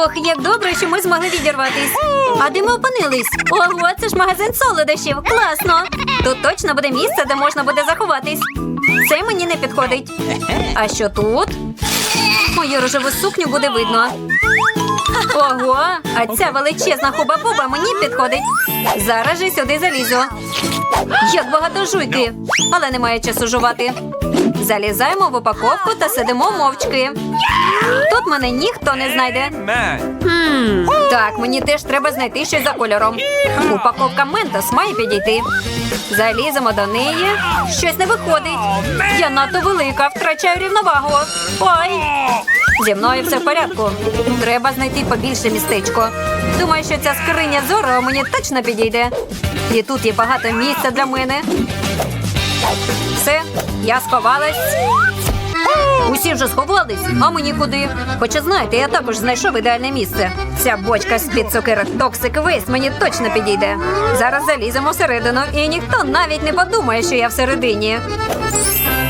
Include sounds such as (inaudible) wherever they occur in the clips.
Ох, як добре, що ми змогли відірватись. А де ми опинились? Ого, це ж магазин солодощів. Класно. Тут точно буде місце, де можна буде заховатись. Це мені не підходить. А що тут? Мою рожеву сукню буде видно. Ого, а ця величезна хуба-буба мені підходить. Зараз же сюди залізу. Як багато жуйки, але немає часу жувати. Залізаємо в упаковку та сидимо мовчки. Тут мене ніхто не знайде. Так, мені теж треба знайти щось за кольором. Упаковка Ментос має підійти. Заліземо до неї. Щось не виходить. Я надто велика, втрачаю рівновагу. Ой! Зі мною все в порядку. Треба знайти побільше містечко. Думаю, що ця скриня зоро мені точно підійде. І тут є багато місця для мене. Все, я сховалась. Усі вже сховались, а мені куди? Хоча знаєте, я також знайшов ідеальне місце. Ця бочка з-під цукерок Toxic Waste мені точно підійде. Зараз заліземо всередину, і ніхто навіть не подумає, що я всередині.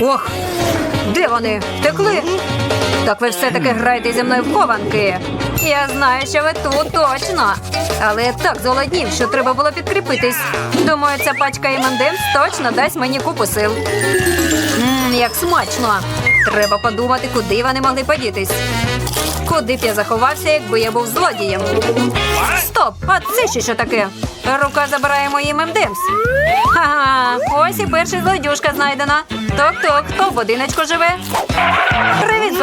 Ох, де вони? Втекли? Так ви все-таки граєте зі мною в хованки. Я знаю, що ви тут точно. Але так зголоднів, що треба було підкріпитись. Думаю, ця пачка M&M's точно дасть мені купу сил. Мм, як смачно. Треба подумати, куди вони могли подітись. Куди б я заховався, якби я був злодієм? Стоп! А це ще що таке? Рука забирає мої мемдемс. Ага, ось і перший злодюшка знайдена. Ток-ток, хто в будиночку живе?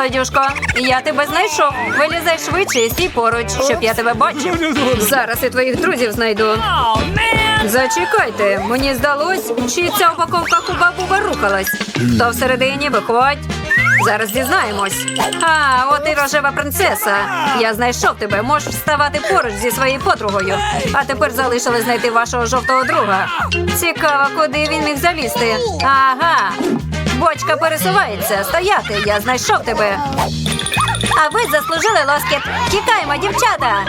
Привіт. Я тебе знайшов. Вилізай швидше і стій поруч, щоб я тебе бачив. Зараз і твоїх друзів знайду. Зачекайте, мені здалось, чи ця упаковка хуба-буба рухалась. Хто всередині виходь. Зараз дізнаємось. А, от і рожева принцеса. Я знайшов тебе. Можеш вставати поруч зі своєю подругою. А тепер залишилось знайти вашого жовтого друга. Цікаво, куди він міг залізти. Ага. Бочка пересувається. Стояти, я знайшов тебе. А ви заслужили лоскіт. Тікаємо, дівчата.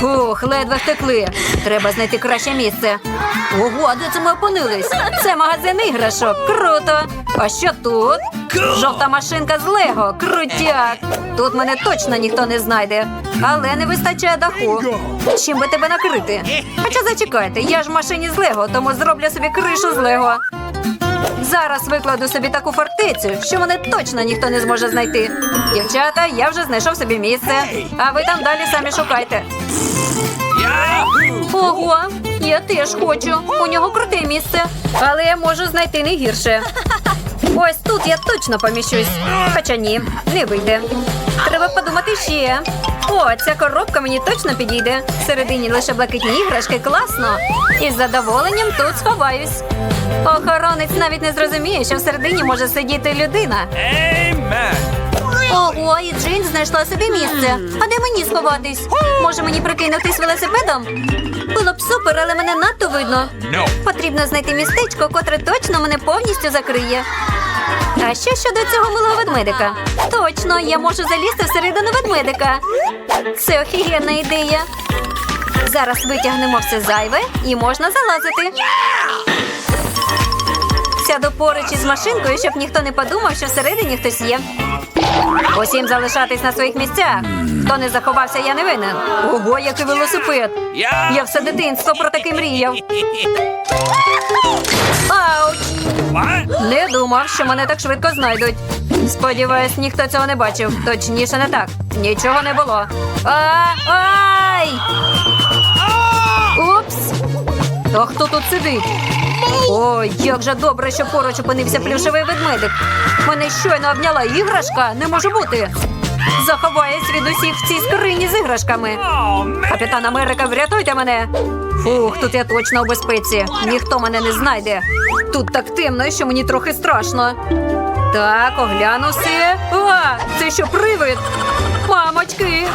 Фух, ледве втекли. Треба знайти краще місце. Ого, а де це ми опинились? Це магазин іграшок. Круто. А що тут? Жовта машинка з Лего. Крутяк. Тут мене точно ніхто не знайде. Але не вистачає даху. Чим би тебе накрити? Хоча зачекайте, я ж в машині з Лего, тому зроблю собі кришу з Лего. Зараз викладу собі таку фортецю, що мене точно ніхто не зможе знайти. Дівчата, я вже знайшов собі місце, а ви там далі самі шукайте. Ого, я теж хочу. У нього круте місце, але я можу знайти не гірше. Ось тут я точно поміщусь. Хоча ні, не вийде. Треба подумати ще. О, ця коробка мені точно підійде. Всередині лише блакитні іграшки, класно. І з задоволенням тут сховаюсь. Охоронець навіть не зрозуміє, що всередині може сидіти людина. Ого, і Джейн знайшла собі місце. А де мені сховатись? Може мені прикинутись велосипедом? Було б супер, але мене надто видно. Потрібно знайти містечко, котре точно мене повністю закриє. А що щодо цього милого ведмедика? Точно, я можу залізти всередину ведмедика. Це офігенна ідея. Зараз витягнемо все зайве і можна залазити. Сяду поруч із машинкою, щоб ніхто не подумав, що всередині хтось є. Усім залишатись на своїх місцях. Хто не заховався, я не винен. Ого, який велосипед! Я все дитинство про таке мріяв. Ауч! Не думав, що мене так швидко знайдуть. Сподіваюсь, ніхто цього не бачив. Точніше, не так. Нічого не було. А, ай! Упс! А хто тут сидить? Ой, як же добре, що поруч опинився плюшевий ведмедик. Мене щойно обняла іграшка. Не може бути. Заховаюсь від усіх в цій скрині з іграшками. Капітан Америка, врятуйте мене! Фух, тут я точно у безпеці. Ніхто мене не знайде. Тут так темно, що мені трохи страшно. Так, огляну все. Це що привид? Мамочки!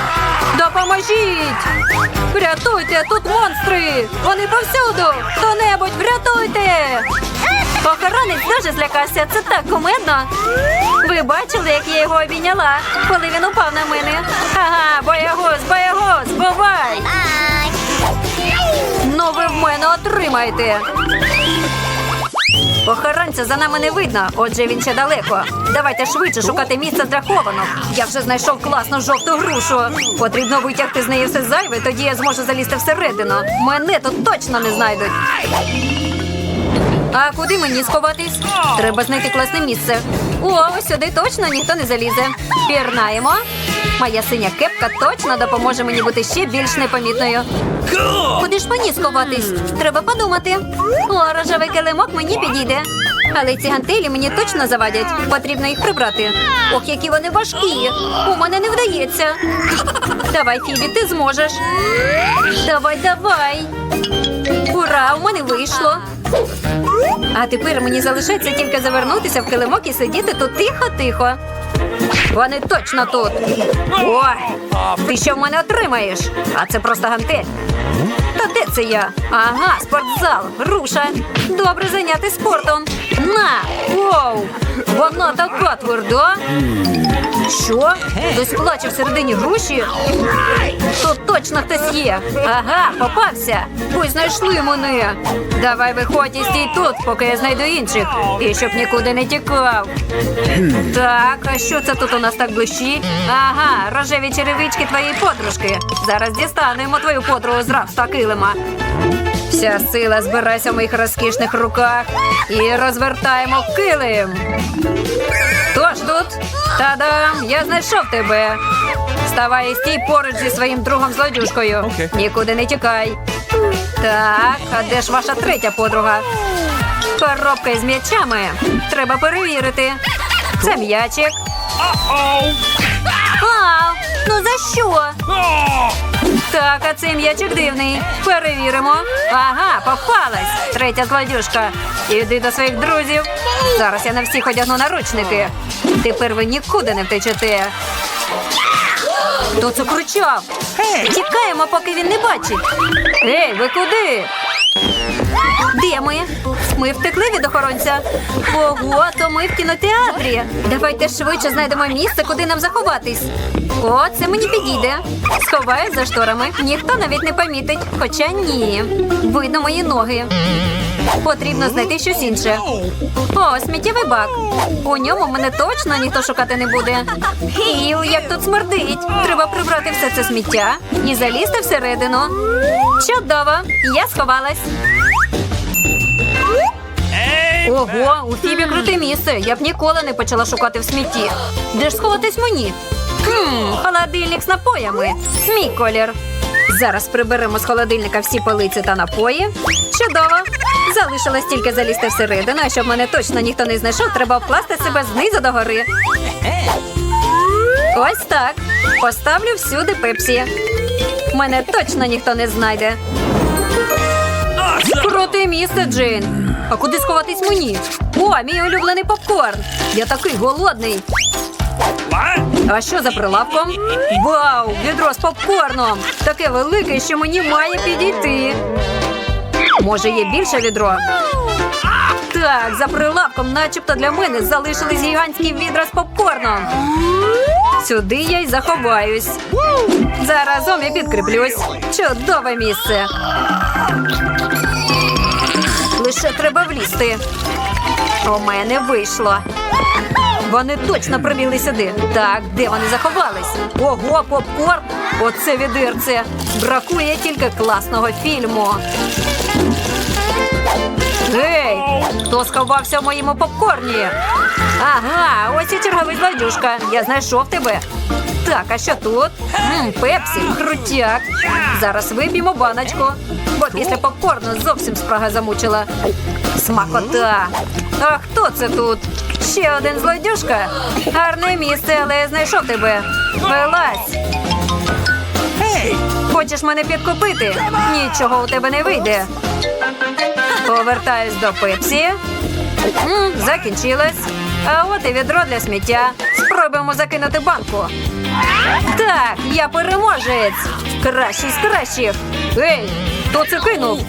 Допоможіть! Врятуйте, тут монстри! Вони повсюду! Хто-небудь, врятуйте! Охоронець дуже злякався. Це так кумедно. Ви бачили, як я його обійняла, коли він упав на мене. Ага, боягуз, боягуз, бувай! Ну ви в мене отримаєте. Охоронця за нами не видно, отже він ще далеко. Давайте швидше шукати місце для. Я вже знайшов класну жовту грушу. Потрібно витягти з неї все зайве, тоді я зможу залізти всередину. Мене тут точно не знайдуть. А куди мені сховатись? Треба знайти класне місце. О, сюди точно ніхто не залізе. Пірнаємо. Моя синя кепка точно допоможе мені бути ще більш непомітною. Куди ж мені сховатись? Треба подумати. О, рожевий килимок мені підійде. Але ці гантелі мені точно завадять. Потрібно їх прибрати. Ох, які вони важкі. У мене не вдається. Давай, Фібі, ти зможеш. Давай, давай. Ура, у мене вийшло. А тепер мені залишається тільки завернутися в килимок і сидіти тут тихо-тихо. Вони точно тут. Ой, ти що в мене отримаєш? А це просто гантель. Та де це я? Ага, спортзал, руша. Добре зайняти спортом. На! Воу! Вона така тверда. Що? Хтось плаче всередині груші? Тут точно хтось є. Ага, попався. Ось знайшли мене. Давай виходь і стій тут, поки я знайду інших. І щоб нікуди не тікав. Так, а що це тут у нас так блищить? Ага, рожеві черевички твоєї подружки. Зараз дістанемо твою подругу з рабства килима. Вся сила збирається в моїх розкішних руках і розвертаємо килим. Хто ж тут? Та-дам! Я знайшов тебе. Вставай і стій поруч зі своїм другом злодюшкою. Окей. Нікуди не тікай. Так, а де ж ваша третя подруга? Коробка із м'ячами. Треба перевірити. Це м'ячик. Uh-oh. Ну за що? Так, а цей м'ячик дивний. Перевіримо. Ага, попалась. Третя злодюшка. Іди до своїх друзів. Зараз я на всіх одягну наручники. Тепер ви нікуди не втечете. Хто це кричав? Тікаємо, поки він не бачить. Ей, ви куди? Де ми? Ми втекли від охоронця. Ого, то ми в кінотеатрі. Давайте швидше знайдемо місце, куди нам заховатись. О, це мені підійде. Сховаюсь за шторами. Ніхто навіть не помітить. Хоча ні. Видно мої ноги. Потрібно знайти щось інше. О, сміттєвий бак. У ньому мене точно ніхто шукати не буде. Іу, як тут смердить. Треба прибрати все це сміття і залізти всередину. Чудово, я сховалась. Ого, у Фібі круте місце. Я б ніколи не почала шукати в смітті. Де ж сховатись мені? Хм, холодильник з напоями. Мій колір. Зараз приберемо з холодильника всі полиці та напої. Чудово. Залишилось тільки залізти всередину, а щоб мене точно ніхто не знайшов, треба обкласти себе знизу до гори. Ось так. Поставлю всюди пепсі. Мене точно ніхто не знайде. Круте місце, Джейн. А куди сховатись мені? О, мій улюблений попкорн. Я такий голодний. А що за прилавком? Вау, відро з попкорном. Таке велике, що мені має підійти. Може, є більше відро? Так, за прилавком, начебто для мене, залишились гігантські відра з попкорном. Сюди я й заховаюсь. Заразом я підкріплюсь. Чудове місце. Лише треба влізти. У мене вийшло. Вони точно прибігли сюди. Так, де вони заховались? Ого, попкорн! Оце відирце. Бракує тільки класного фільму. Гей! Хто сховався в моєму попкорні? Ага, ось і черговий злодюшка. Я знайшов тебе. Так, а що тут? Мм, пепсі, крутяк. Зараз вип'ємо баночку, бо після попкорну зовсім спрага замучила. Смакота. А хто це тут? Ще один злодюшка. Гарне місце, але я знайшов тебе. Вилазь. Хочеш мене підкупити? Нічого у тебе не вийде. Повертаюсь до пепсі. М, закінчилось. А от і відро для сміття. Спробуємо закинути банку. Так, я переможець. Кращий з кращих. Ей, хто це кинув?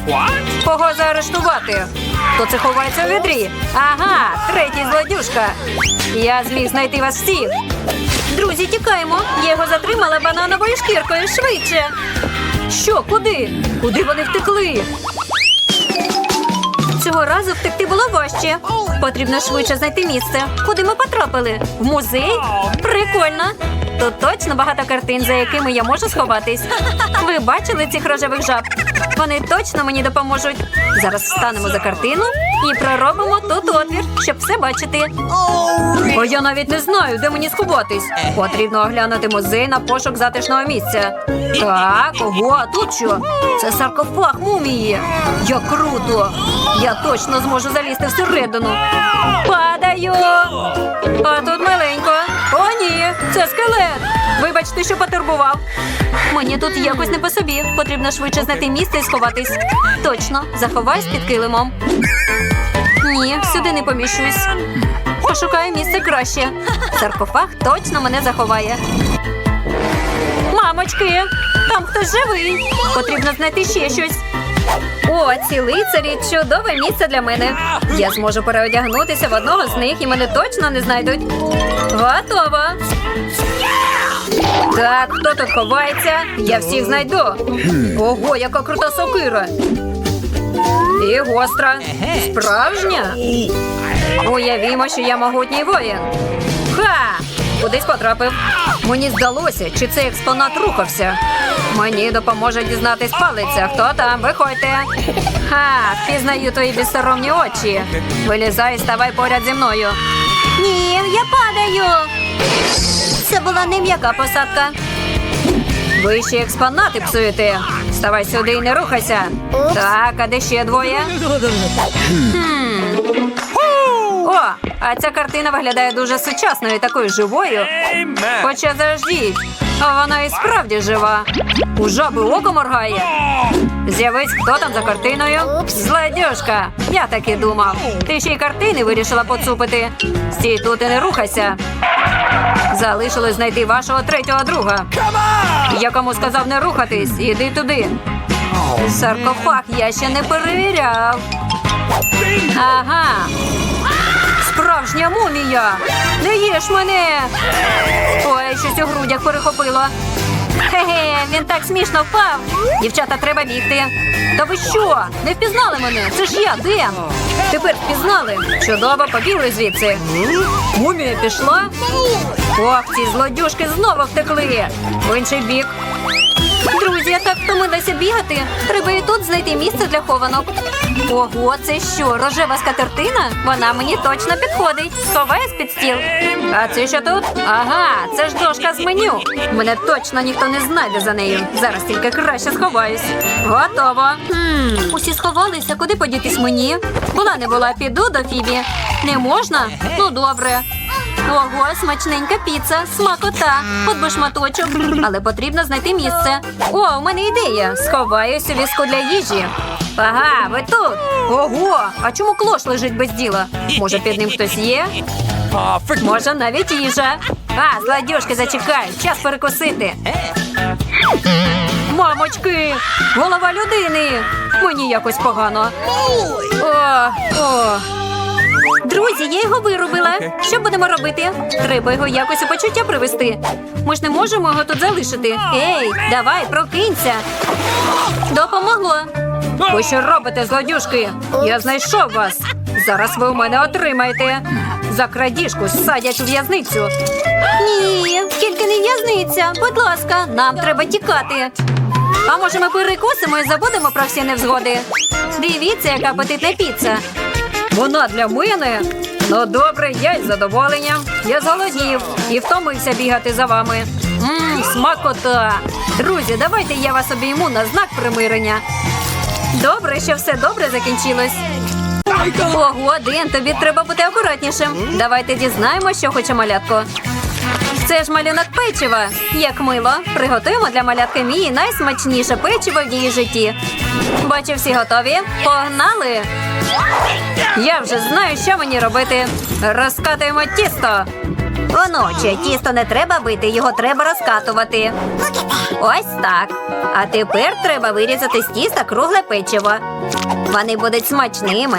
Кого заарештувати? Хто це ховається у відрі? Ага, третій злодюшка. Я зміг знайти вас всіх. Друзі, тікаємо. Я його затримала банановою шкіркою швидше. Що, куди? Куди вони втекли? Цього разу втекти було важче. Потрібно швидше знайти місце. Куди ми потрапили? В музей? Прикольно. Тут точно багато картин, за якими я можу сховатись. (laughs) Ви бачили цих рожевих жаб? Вони точно мені допоможуть. Зараз встанемо за картину і проробимо тут отвір, щоб все бачити. Бо я навіть не знаю, де мені сховатись. Потрібно оглянути музей на пошук затишного місця. Так, ого, а тут що? Це саркофаг мумії. Як круто! Я точно зможу залізти всередину. Падаю! А тут маленько. Ні, це скелет. Вибачте, що потурбував. Мені тут якось не по собі. Потрібно швидше знайти місце і сховатись. Точно, заховаюсь під килимом. Ні, сюди не поміщусь. Пошукаю місце краще. Саркофаг точно мене заховає. Мамочки, там хтось живий. Потрібно знайти ще щось. О, ці лицарі чудове місце для мене. Я зможу переодягнутися в одного з них і мене точно не знайдуть. Готово. Так, хто тут ховається? Я всіх знайду. Ого, яка крута сокира. І гостра. Справжня. Уявімо, що я могутній воїн. Ха! Кудись потрапив. Мені здалося, чи цей експонат рухався. Мені допоможе дізнатись палиця. Хто там? Виходьте. Ха, впізнаю твої безсоромні очі. Вилізай ставай поряд зі мною. Ні, я падаю. Це була не м'яка посадка. Ви ще експонати псуєте. Ставай сюди і не рухайся. Так, а де ще двоє? О, а ця картина виглядає дуже сучасною, такою живою. Amen. Хоча заждіть, а вона і справді жива. У жаби око моргає. З'явись, хто там за картиною? Злодюжка. Я так і думав. Ти ще й картини вирішила поцупити. Стій тут і не рухайся. Залишилось знайти вашого третього друга. Я кому сказав не рухатись, іди туди. Саркофаг я ще не перевіряв. Ага. Справжня мумія! Не їж мене! Ой, щось у грудях перехопило. Хе-хе, він так смішно впав. Дівчата, треба бігти. Та ви що? Не впізнали мене? Це ж я, Ден. Тепер впізнали. Чудово, побігли звідси. Мумія пішла. Ох, ці злодюшки знову втекли. В інший бік. Друзі, так втомилася бігати. Треба і тут знайти місце для хованок. Ого, це що, рожева скатертина? Вона мені точно підходить. Сховаюсь під стіл. А це що тут? Ага, це ж дошка з меню. Мене точно ніхто не знайде за нею. Зараз тільки краще сховаюсь. Готово. Хм, усі сховалися, куди подітись мені? Була не була, піду до Фібі. Не можна? Ну добре. Ого, смачненька піца, смакота, от шматочок. Але потрібно знайти місце. О, у мене ідея. Сховаюсь у візку для їжі. Ага, ви тут. Ого, а чому клош лежить без діла? Може, під ним хтось є? Може, навіть їжа. А, злодюшки, зачекай, час перекусити. Мамочки, голова людини. Мені якось погано. О, о. Друзі, я його виробила. Що будемо робити? Треба його якось у почуття привести. Ми ж не можемо його тут залишити. Ей, давай, прокинься. Допомогло. Ви що робите, злодюшки? Я знайшов вас. Зараз ви у мене отримаєте. За крадіжку садять у в'язницю. Ні, тільки не в'язниця. Будь ласка, нам треба тікати. А може ми перекусимо і забудемо про всі невзгоди? Дивіться, яка апетитна піца. Вона для мене. Ну добре, я із задоволенням. Я зголоднів і втомився бігати за вами. Мм, смакота. Друзі, давайте я вас обійму на знак примирення. Добре, що все добре закінчилось. Ого, один тобі треба бути акуратнішим. Давайте дізнаємося, що хоче малятко. Це ж малюнок печива. Як мило. Приготуємо для малятки Мії найсмачніше печиво в її житті. Бачу, всі готові. Погнали! Я вже знаю, що мені робити. Розкатуємо тісто. Оноче, тісто не треба бити, його треба розкатувати. Ось так. А тепер треба вирізати з тіста кругле печиво. Вони будуть смачними.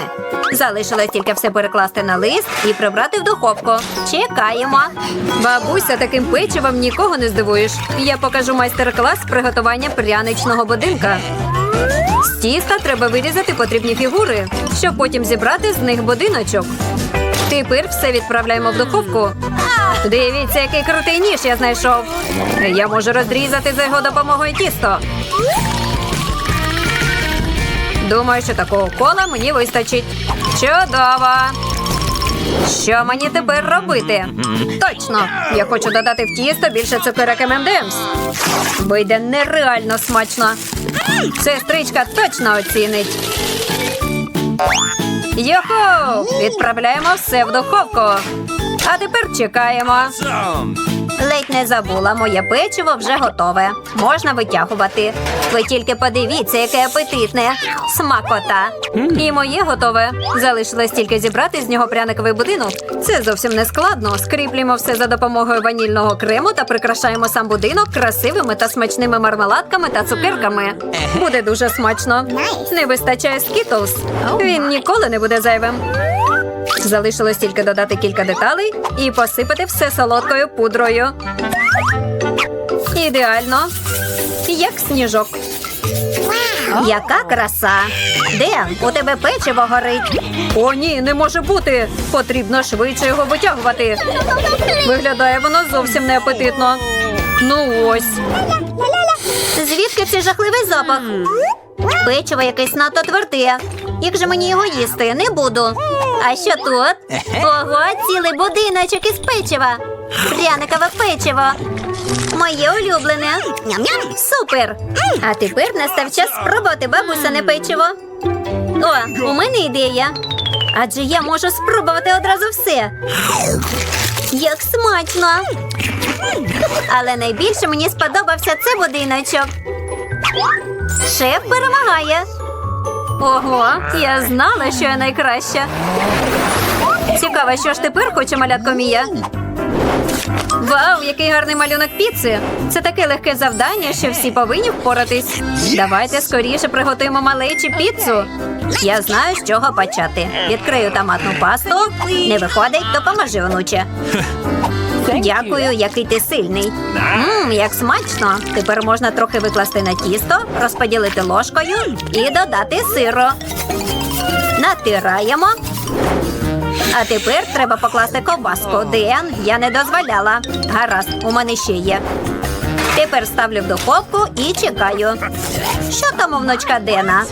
Залишилось тільки все перекласти на лист і прибрати в духовку. Чекаємо. Бабуся, таким печивом нікого не здивуєш. Я покажу майстер-клас з приготування пряничного будинка. З тіста треба вирізати потрібні фігури, щоб потім зібрати з них будиночок. Тепер все відправляємо в духовку. Дивіться, який крутий ніж я знайшов. Я можу розрізати за його допомогою тісто. Думаю, що такого кола мені вистачить. Чудово! Що мені тепер робити? Точно! Я хочу додати в тісто більше цукерок M&M's. Вийде нереально смачно. Сестричка точно оцінить. Йоху! Відправляємо все в духовку. А тепер чекаємо. Ледь не забула, моє печиво вже готове. Можна витягувати. Ви тільки подивіться, яке апетитне. Смакота. І моє готове. Залишилось тільки зібрати з нього пряниковий будинок. Це зовсім не складно. Скріплюємо все за допомогою ванільного крему та прикрашаємо сам будинок красивими та смачними мармеладками та цукерками. Буде дуже смачно. Не вистачає скітлз. Він ніколи не буде зайвим. Залишилось тільки додати кілька деталей і посипати все солодкою пудрою. Ідеально. Як сніжок. Яка краса! Ден, у тебе печиво горить. О, ні, не може бути. Потрібно швидше його витягувати. Виглядає воно зовсім неапетитно. Ну ось. Звідки цей жахливий запах? Печиво якесь надто тверде. Як же мені його їсти? Не буду. А що тут? Ого, цілий будиночок із печива. Пряникове печиво. Моє улюблене. Супер. А тепер настав час спробувати бабусине печиво. О, у мене ідея. Адже я можу спробувати одразу все. Як смачно. Але найбільше мені сподобався цей будиночок. Шеф перемагає. Ого, я знала, що я найкраща. Цікаво, що ж тепер хоче малятко Мія. Вау, який гарний малюнок піци! Це таке легке завдання, що всі повинні впоратись. Давайте скоріше приготуємо малечі піцу. Я знаю, з чого почати. Відкрию томатну пасту. Не виходить, допоможи, онуче. (laughs) Дякую, який ти сильний. Мм, як смачно. Тепер можна трохи викласти на тісто, розподілити ложкою і додати сиру. Натираємо. А тепер треба покласти ковбаску. Ден, я не дозволяла. Гаразд, у мене ще є. Тепер ставлю в духовку і чекаю. Що там у внучка Дена?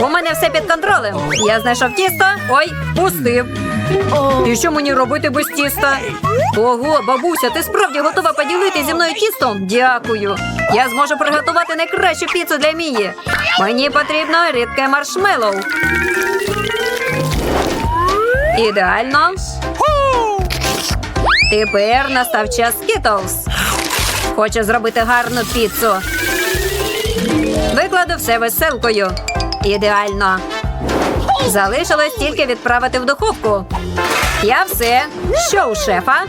У мене все під контролем. Я знайшов тісто. Ой, пустив. І що мені робити без тіста? Ого, бабуся, ти справді готова поділити зі мною тістом? Дякую. Я зможу приготувати найкращу піцу для Мії. Мені потрібно рідке маршмеллоу. Ідеально. Тепер настав час Skittles. Хочу зробити гарну піцу. Викладу все веселкою. Ідеально. Залишилось тільки відправити в духовку. Я все. Що у шефа?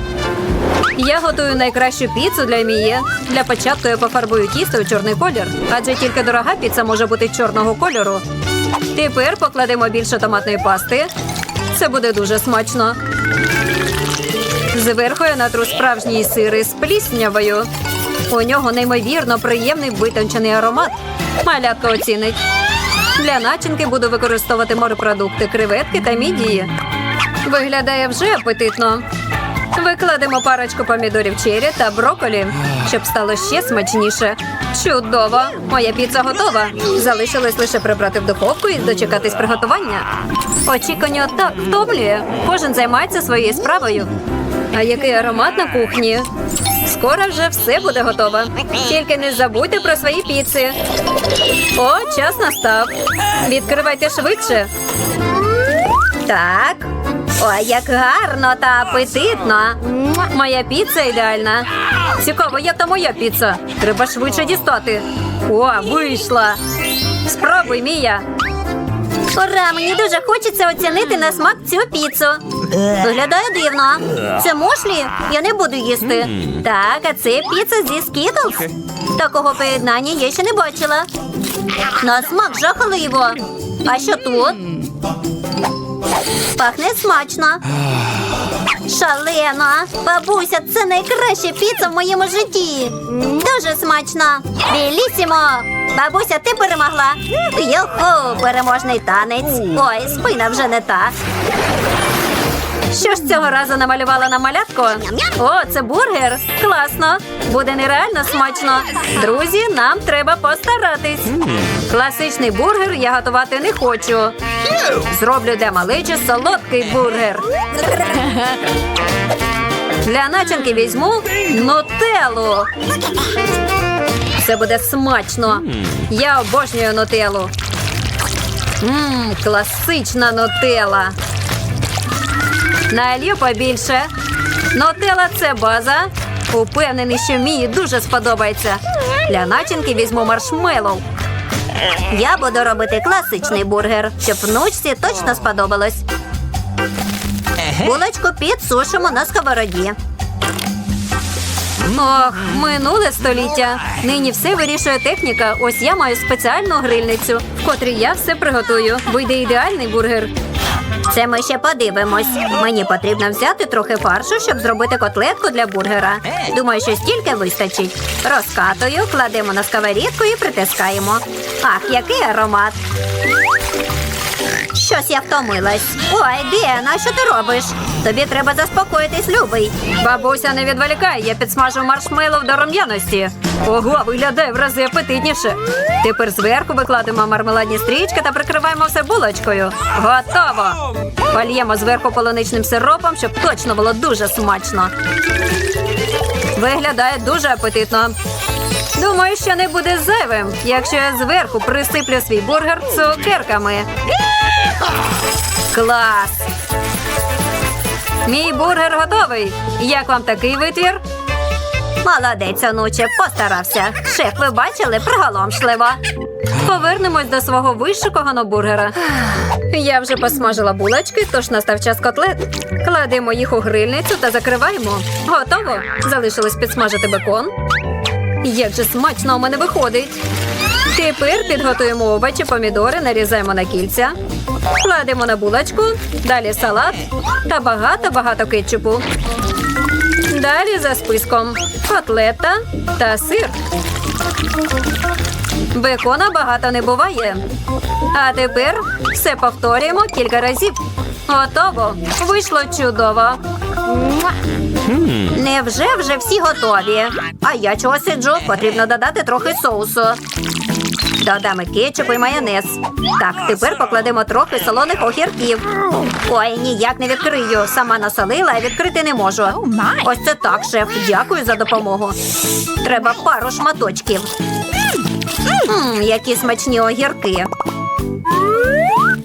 Я готую найкращу піцу для Мії. Для початку я пофарбую тісто у чорний колір, адже тільки дорога піца може бути чорного кольору. Тепер покладемо більше томатної пасти. Це буде дуже смачно. Зверху я натру справжній сир із пліснявою. У нього неймовірно приємний витончений аромат. Малятка оцінить. Для начинки буду використовувати морепродукти, креветки та мідії. Виглядає вже апетитно. Викладемо парочку помідорів чері та броколі, щоб стало ще смачніше. Чудово! Моя піца готова. Залишилось лише прибрати в духовку і дочекатись приготування. Очікування так втомлює. Кожен займається своєю справою. А який аромат на кухні? Скоро вже все буде готово. Тільки не забудьте про свої піци. О, час настав. Відкривайте швидше. Так. Ой, як гарно та апетитно. Моя піца ідеальна. Цікаво, як та моя піца. Треба швидше дістати. О, вийшла. Спробуй, Мія. Ура, мені дуже хочеться оцінити на смак цю піцу. Виглядає дивно. Це мошлі? Я не буду їсти. Так, а це піца зі Skittles. Такого поєднання я ще не бачила. На смак жахливо. А що тут? Пахне смачно. Шалено! Бабуся, це найкраща піца в моєму житті. Дуже смачно. Білісімо! Бабуся, ти перемогла. Йоху, переможний танець. Ой, спина вже не та. Що ж цього разу намалювала на малятку? О, це бургер. Класно. Буде нереально смачно. Друзі, нам треба постаратись. Класичний бургер я готувати не хочу. Зроблю для малечі солодкий бургер. Для начинки візьму нутеллу. Це буде смачно. Я обожнюю нутеллу. Мм, класична нутелла. Налью побільше. Нутелла – це база. Упевнений, що мені дуже сподобається. Для начинки візьму маршмеллоу. Я буду робити класичний бургер, щоб внучці точно сподобалось. Булочку підсушимо на сковороді. Ох, минуле століття. Нині все вирішує техніка. Ось я маю спеціальну грильницю, в котрій я все приготую. Вийде ідеальний бургер. Це ми ще подивимось. Мені потрібно взяти трохи фаршу, щоб зробити котлетку для бургера. Думаю, що стільки вистачить. Розкатую, кладемо на сковорідку і притискаємо. Ах, який аромат! Щось я втомилась. Ой, Діана, що ти робиш? Тобі треба заспокоїтись, любий. Бабуся не відволікає, я підсмажу маршмеллоу до рум'яності. Ого, виглядає в рази апетитніше. Тепер зверху викладемо мармеладні стрічки та прикриваємо все булочкою. Готово! Польємо зверху полуничним сиропом, щоб точно було дуже смачно. Виглядає дуже апетитно. Думаю, що не буде зайвим, якщо я зверху присиплю свій бургер цукерками. Клас! Мій бургер готовий. Як вам такий витвір? Молодець, онуче, постарався. Шеф, ви бачили, приголомшливо. Повернемось до свого вишиканого бургера. Я вже посмажила булочки, тож настав час котлет. Кладемо їх у грильницю та закриваємо. Готово. Залишилось підсмажити бекон. Як же смачно у мене виходить. Тепер підготуємо овочі, помідори, нарізаємо на кільця. Кладемо на булочку, далі салат та багато-багато кетчупу. Далі за списком котлета та сир. Бекона багато не буває. А тепер все повторюємо кілька разів. Готово. Вийшло чудово. Невже вже всі готові? А я чого сиджу? Потрібно додати трохи соусу. Додамо кетчуп і майонез. Так, тепер покладемо трохи солоних огірків. Ой, ніяк не відкрию. Сама насолила, а відкрити не можу. Ось це так, шеф. Дякую за допомогу. Треба пару шматочків. Мм, які смачні огірки.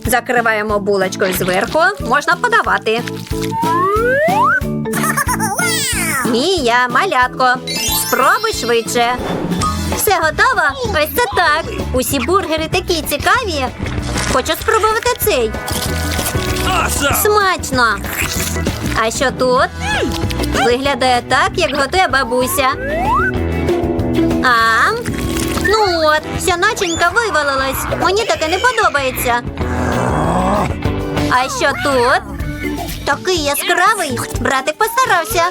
Закриваємо булочкою зверху. Можна подавати. Мія, малятко. Спробуй швидше. Все готово? Ось це так. Усі бургери такі цікаві. Хочу спробувати цей. Смачно. А що тут? Виглядає так, як готує бабуся. А? Ну от, вся начинка вивалилась. Мені таке не подобається. А що тут? Такий яскравий. Братик постарався.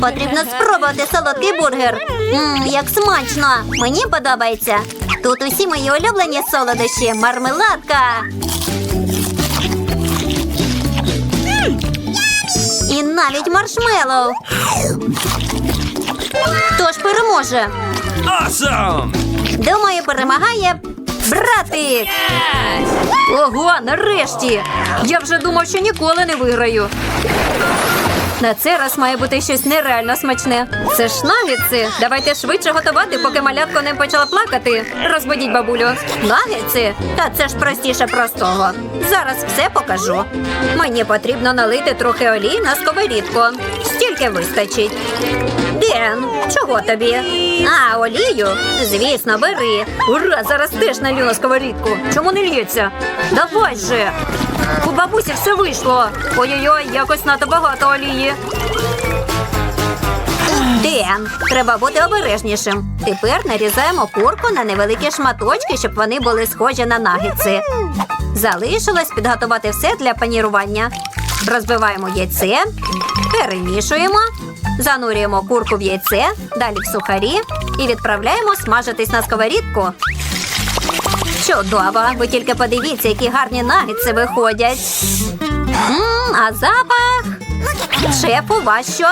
Потрібно спробувати солодкий бургер. Мм, як смачно. Мені подобається. Тут усі мої улюблені солодощі. Мармеладка. І навіть маршмеллоу. Хто ж переможе? Awesome! Думаю, перемагає братик. Ого, нарешті! Я вже думав, що ніколи не виграю. На цей раз має бути щось нереально смачне. Це ж нагетси. Давайте швидше готувати, поки малятко не почала плакати. Розбудіть бабулю. Нагетси? Та це ж простіше простого. Зараз все покажу. Мені потрібно налити трохи олії на сковорідку. Стільки вистачить. Ден, чого тобі? А, олію? Звісно, бери. Ура! Зараз теж налю на сковорідку. Чому не лється? Давай же! У бабусі все вийшло. Ой-ой-ой, якось надто багато олії. Ден, треба бути обережнішим. Тепер нарізаємо курку на невеликі шматочки, щоб вони були схожі на нагетси. Залишилось підготувати все для панірування. Розбиваємо яйце, перемішуємо, занурюємо курку в яйце, далі в сухарі і відправляємо смажитись на сковорідку. Чудово! Ви тільки подивіться, які гарні нагідці виходять. Мм, а запах. Шефу, вас що?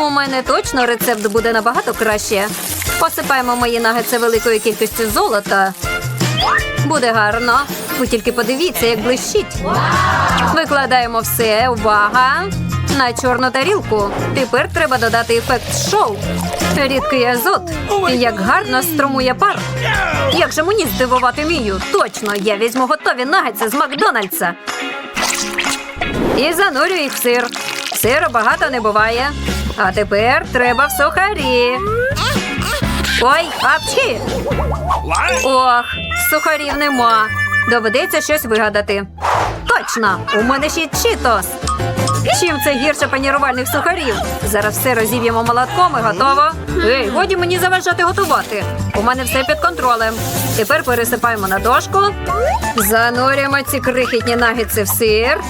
У мене точно рецепт буде набагато краще. Посипаємо мої нагетси великою кількістю золота. Буде гарно. Ви тільки подивіться, як блищить. Викладаємо все, увага! На чорну тарілку. Тепер треба додати ефект шоу. Рідкий азот. Як гарно струмує пар. Як же мені здивувати мію? Точно, я візьму готові нагетси з Макдональдса. І занурю їх в сир. Сиру багато не буває. А тепер треба в сухарі. Ой, апчі! Ох, сухарів нема. Доведеться щось вигадати. Точно, у мене ще чітос. Чим це гірше панірувальних сухарів? Зараз все розіб'ємо молотком і готово. Ей, годі мені заважати готувати. У мене все під контролем. Тепер пересипаємо на дошку, занурюємо ці крихітні нагідці в сир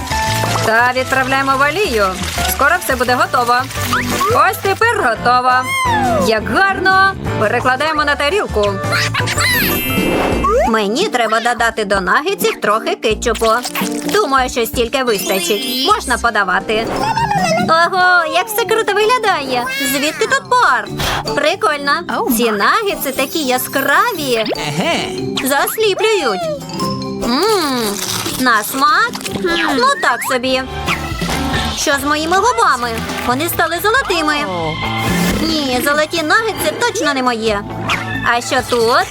та відправляємо в олію. Скоро все буде готово. Ось тепер готово. Як гарно! Перекладаємо на тарілку. Мені треба додати до нагідців трохи кетчупу. Думаю, що стільки вистачить. Можна подавати. Ого, як все круто виглядає. Звідки тут пар? Прикольно. Ці нагідці такі яскраві. Засліплюють. Мм, на смак? Ну так собі. Що з моїми губами? Вони стали золотими. Ні, золоті нагетси точно не моє. А що тут?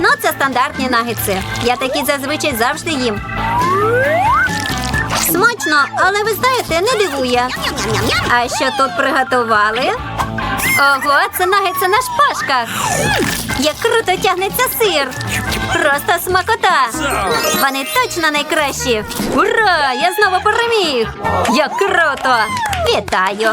Ну, це стандартні нагетси. Я такі зазвичай завжди їм. Смачно, але ви знаєте, не дивує. А що тут приготували? Ого, це нагетси на шпажках. Як круто тягнеться сир. Просто смакота. Вони точно найкращі. Ура! Я знову переміг! Як круто! Вітаю!